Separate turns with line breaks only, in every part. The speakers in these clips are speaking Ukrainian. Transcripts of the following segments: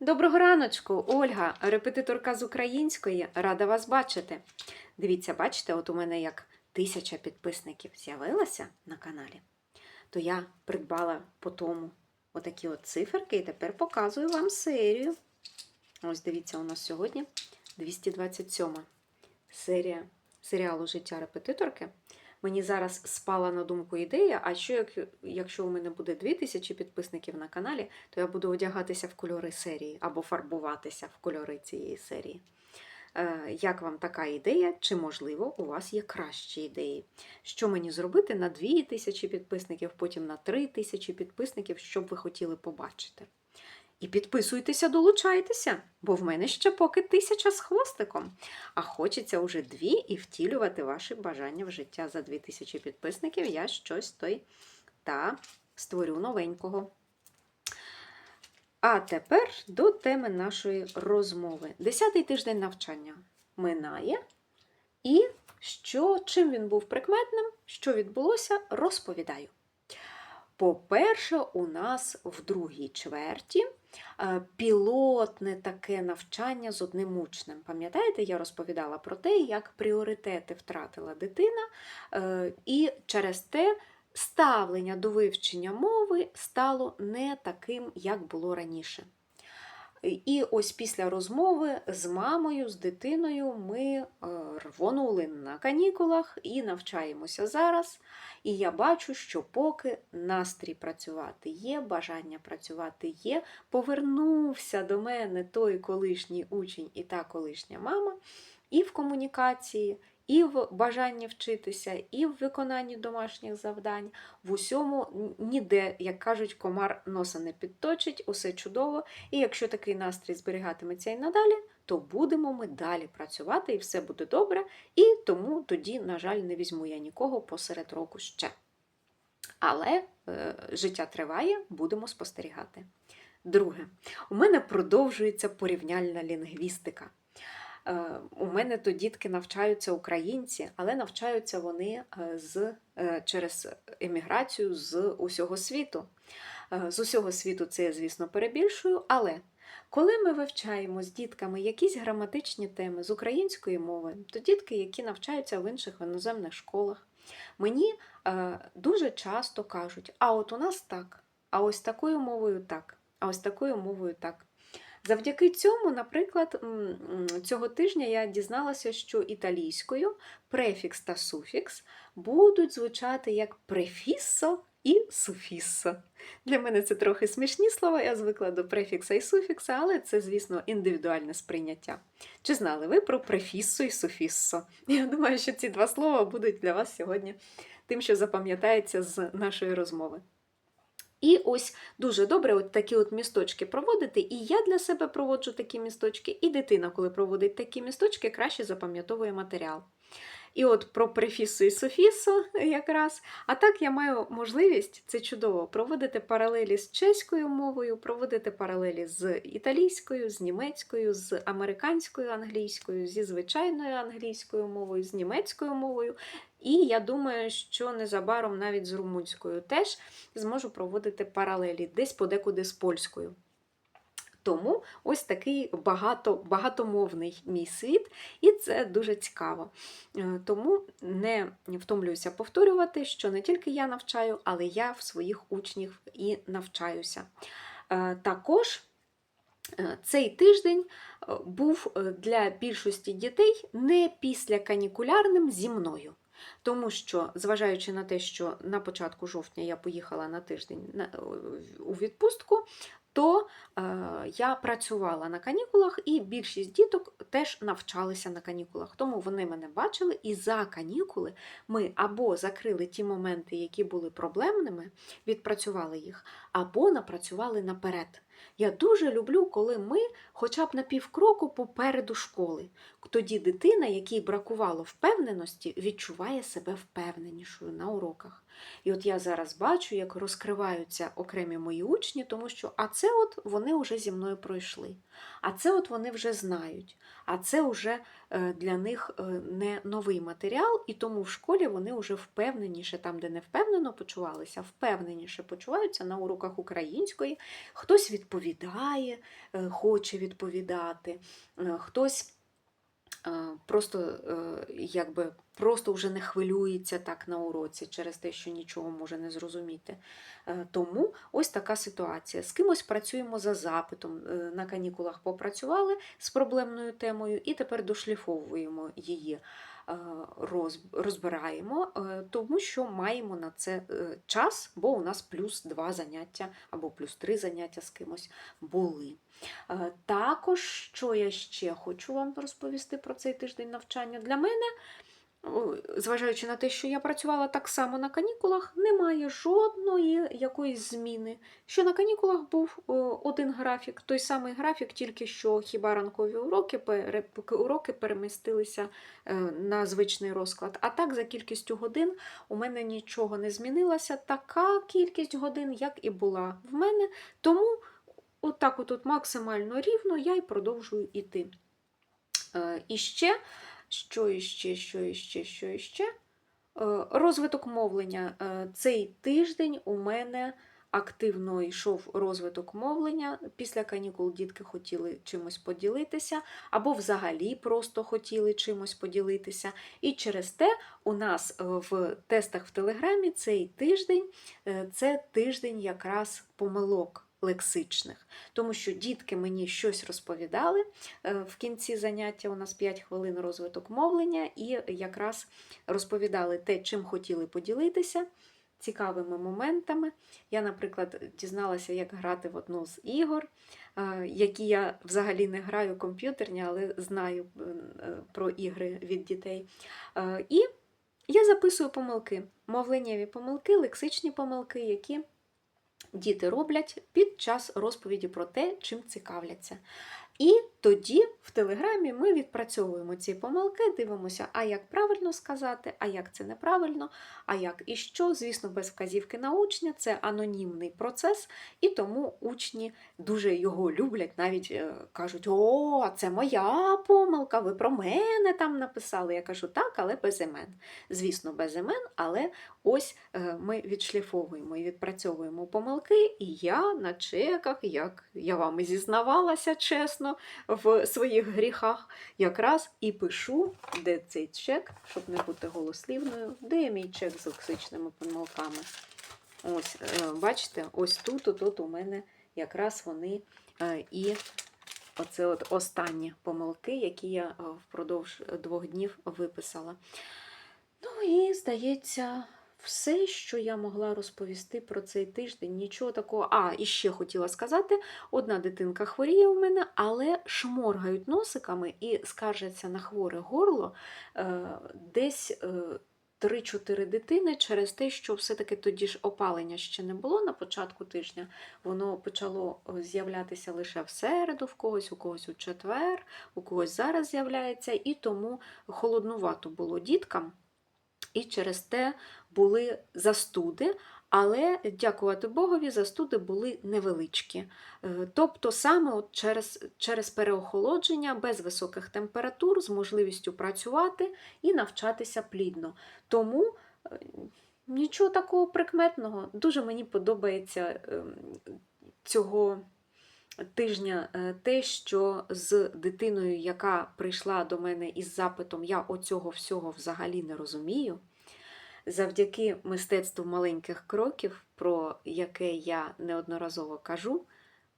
Доброго раночку, Ольга, репетиторка з української. Рада вас бачити. Дивіться, бачите, от у мене як тисяча підписників з'явилося на каналі, то я придбала по тому отакі от циферки і тепер показую вам серію. Ось дивіться, у нас сьогодні 227 серія серіалу Життя репетиторки. Мені зараз спала на думку ідея, а що як, якщо у мене буде 2000 підписників на каналі, то я буду одягатися в кольори серії або фарбуватися в кольори цієї серії. Е, Як вам така ідея? Чи, можливо, у вас є кращі ідеї? Що мені зробити на 2000 підписників, потім на 3000 підписників, що б ви хотіли побачити? І підписуйтеся, долучайтеся, бо в мене ще поки тисяча з хвостиком. А хочеться уже дві і втілювати ваші бажання в життя за 2000 підписників. Я щось той та створю новенького. А тепер до теми нашої розмови. Десятий тиждень навчання минає. І що, чим він був прикметним, що відбулося, розповідаю. По-перше, у нас в другій чверті пілотне таке навчання з одним учнем. Пам'ятаєте, я розповідала про те, як пріоритети втратила дитина, е, і через те ставлення до вивчення мови стало не таким, як було раніше. І ось після розмови з мамою, з дитиною ми е, рвонули на канікулах і навчаємося зараз. І я бачу, що поки настрій працювати є, бажання працювати є, повернувся до мене той колишній учень і та колишня мама, і в комунікації, і в бажанні вчитися, і в виконанні домашніх завдань. В усьому ніде, як кажуть, комар носа не підточить, усе чудово. І якщо такий настрій зберігатиметься і надалі, то будемо ми далі працювати, і все буде добре. І тому тоді, на жаль, не візьму я нікого посеред року ще. Але е, життя триває, будемо спостерігати. Друге, у мене продовжується порівняльна лінгвістика. Е, У мене то дітки навчаються українці, але навчаються вони е, з, е, через еміграцію з усього світу. З усього світу це я, звісно, перебільшую, але коли ми вивчаємо з дітками якісь граматичні теми з української мови, то дітки, які навчаються в інших іноземних школах, мені дуже часто кажуть: а от у нас так, а ось такою мовою так, а ось такою мовою так. Завдяки цьому, наприклад, цього тижня я дізналася, що італійською префікс та суфікс будуть звучати як префіссо і суфіссо. Для мене це трохи смішні слова, я звикла до префікса і суфікса, але це, звісно, індивідуальне сприйняття. Чи знали ви про префіссо і суфіссо? Я думаю, що ці два слова будуть для вас сьогодні тим, що запам'ятається з нашої розмови. І ось дуже добре от такі от місточки проводити. І я для себе проводжу такі місточки, і дитина, коли проводить такі місточки, краще запам'ятовує матеріал. І от про префісу і суфісу якраз. А так я маю можливість, це чудово, проводити паралелі з чеською мовою, проводити паралелі з італійською, з німецькою, з американською англійською, зі звичайною англійською мовою, з німецькою мовою. І я думаю, що незабаром навіть з румунською теж зможу проводити паралелі десь подекуди з польською. Тому ось такий багато, багатомовний мій світ, і це дуже цікаво. Е, Тому не втомлююся повторювати, що не тільки я навчаю, але я в своїх учнів і навчаюся. Е, Також е, цей тиждень був для більшості дітей не після канікулярним зі мною. Тому що, зважаючи на те, що на початку жовтня я поїхала на тиждень у відпустку, то е, я працювала на канікулах, і більшість діток теж навчалися на канікулах. Тому вони мене бачили, і за канікули ми або закрили ті моменти, які були проблемними, відпрацювали їх, або напрацювали наперед. Я дуже люблю, коли ми хоча б на півкроку попереду школи. Тоді дитина, якій бракувало впевненості, відчуває себе впевненішою на уроках. І от я зараз бачу, як розкриваються окремі мої учні, тому що а це от вони вже зі мною пройшли, а це от вони вже знають, а це вже е, для них е, не новий матеріал, і тому в школі вони вже впевненіше, там, де не впевнено почувалися, впевненіше почуваються на уроках української. Хтось відповідає, е, хоче відповідати, хтось просто е, якби просто вже не хвилюється так на уроці через те, що нічого може не зрозуміти. Е, Тому ось така ситуація. З кимось працюємо за запитом. е, На канікулах попрацювали з проблемною темою і тепер дошліфовуємо її. Е, роз- Розбираємо, е, тому що маємо на це е, час, бо у нас плюс два заняття або плюс три заняття з кимось були. Також, що я ще хочу вам розповісти про цей тиждень навчання. Для мене, зважаючи на те, що я працювала так само на канікулах, немає жодної якоїсь зміни. Що на канікулах був один графік, той самий графік, тільки що хіба ранкові уроки, уроки перемістилися е, на звичний розклад. А так, за кількістю годин у мене нічого не змінилося. Така кількість годин, як і була в мене. Тому отак от, от максимально рівно я й продовжую йти. Е, І ще, що іще, що іще, що іще. Е, Розвиток мовлення. Е, Цей тиждень у мене активно йшов розвиток мовлення. Після канікул дітки хотіли чимось поділитися, або взагалі просто хотіли чимось поділитися. І через те у нас е, в тестах в Телеграмі цей тиждень це тиждень якраз помилок лексичних, тому що дітки мені щось розповідали. е, В кінці заняття у нас 5 хвилин розвиток мовлення, і якраз розповідали те, чим хотіли поділитися. Цікавими моментами. Я, наприклад, дізналася, як грати в одну з ігор, е, які я взагалі не граю комп'ютерні, але знаю е, про ігри від дітей. І я записую помилки, мовленнєві помилки, лексичні помилки, які діти роблять під час розповіді про те, чим цікавляться. І тоді в Телеграмі ми відпрацьовуємо ці помилки, дивимося, а як правильно сказати, а як це неправильно, а як і що. Звісно, без вказівки на учня це анонімний процес, і тому учні дуже його люблять, навіть е, кажуть: О, це моя помилка, ви про мене там написали. Я кажу, так, але без імен. Звісно, без імен, але ось е, ми відшліфовуємо і відпрацьовуємо помилки, і я на чеках, як я вам і зізнавалася чесно в своїх гріхах, якраз і пишу, де цей чек, щоб не бути голослівною, де є мій чек з лексичними помилками. Ось, е, бачите, ось тут, тут у мене якраз вони е, і оце от останні помилки, які я е, впродовж двох днів виписала. Ну і, здається, все, що я могла розповісти про цей тиждень, нічого такого. А, і ще хотіла сказати: одна дитинка хворіє у мене, але шморгають носиками і скаржаться на хворе горло е, десь. е, 3-4 дитини через те, що все-таки тоді ж опалення ще не було на початку тижня, воно почало е, з'являтися лише в середу, в когось, у когось у четвер, у когось зараз з'являється, і тому холоднувато було діткам. І через те були застуди, але, дякувати Богові, застуди були невеличкі. Е, Тобто саме от через, через переохолодження без високих температур з можливістю працювати і навчатися плідно. Тому е, нічого такого прикметного. Дуже мені подобається ем, цього тижня е, те, що з дитиною, яка прийшла до мене із запитом, я оцього всього взагалі не розумію. Завдяки мистецтву маленьких кроків, про яке я неодноразово кажу,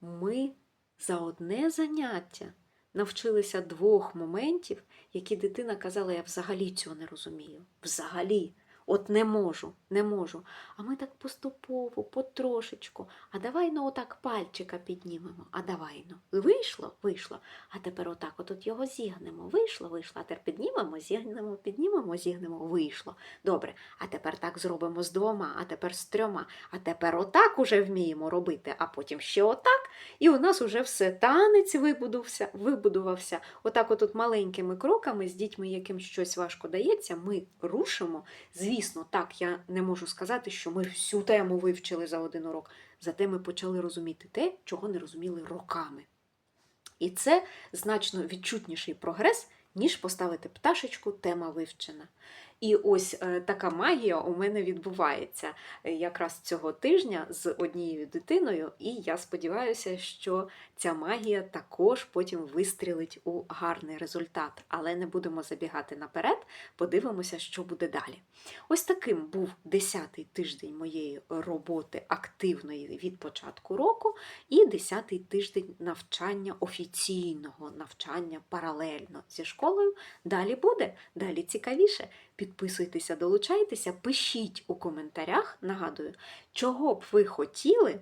ми за одне заняття навчилися двох моментів, які дитина казала, я взагалі цього не розумію. Взагалі. От не можу, не можу. А ми так поступово, потрошечку. А давай ну отак пальчика піднімемо. А давай ну. Вийшло, вийшло. А тепер отак от, от його зігнемо. Вийшло, вийшло. А тепер піднімемо, зігнемо, піднімемо, зігнемо. Вийшло. Добре. А тепер так зробимо з двома, а тепер з трьома. А тепер отак уже вміємо робити, а потім ще отак. І у нас уже все танець вибудувався, вибудувався. Отак, от, от маленькими кроками з дітьми, яким щось важко дається, ми рушимо. Звісно, Звісно, так, я не можу сказати, що ми всю тему вивчили за один урок. Зате ми почали розуміти те, чого не розуміли роками. І це значно відчутніший прогрес, ніж поставити пташечку, тема вивчена. І ось е, така магія у мене відбувається е, якраз цього тижня з однією дитиною, і я сподіваюся, що ця магія також потім вистрілить у гарний результат. Але не будемо забігати наперед, подивимося, що буде далі. Ось таким був 10-й тиждень моєї роботи активної від початку року, і 10-й тиждень навчання офіційного навчання паралельно зі школою. Далі буде, далі цікавіше. Підписуйтеся, долучайтеся, пишіть у коментарях, нагадую, чого б ви хотіли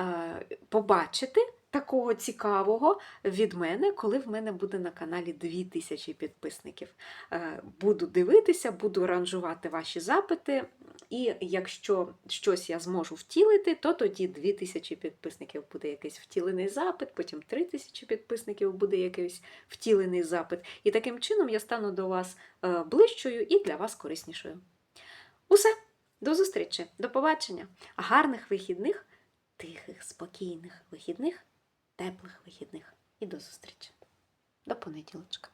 е, побачити такого цікавого від мене, коли в мене буде на каналі 2000 підписників. Е, буду дивитися, буду ранжувати ваші запити. І якщо щось я зможу втілити, то тоді 2000 підписників буде якийсь втілений запит, потім 3000 підписників буде якийсь втілений запит. І таким чином я стану до вас е, ближчою і для вас кориснішою. Усе, до зустрічі, до побачення. Гарних вихідних, тихих, спокійних вихідних, теплих вихідних. І до зустрічі. До понеділочка.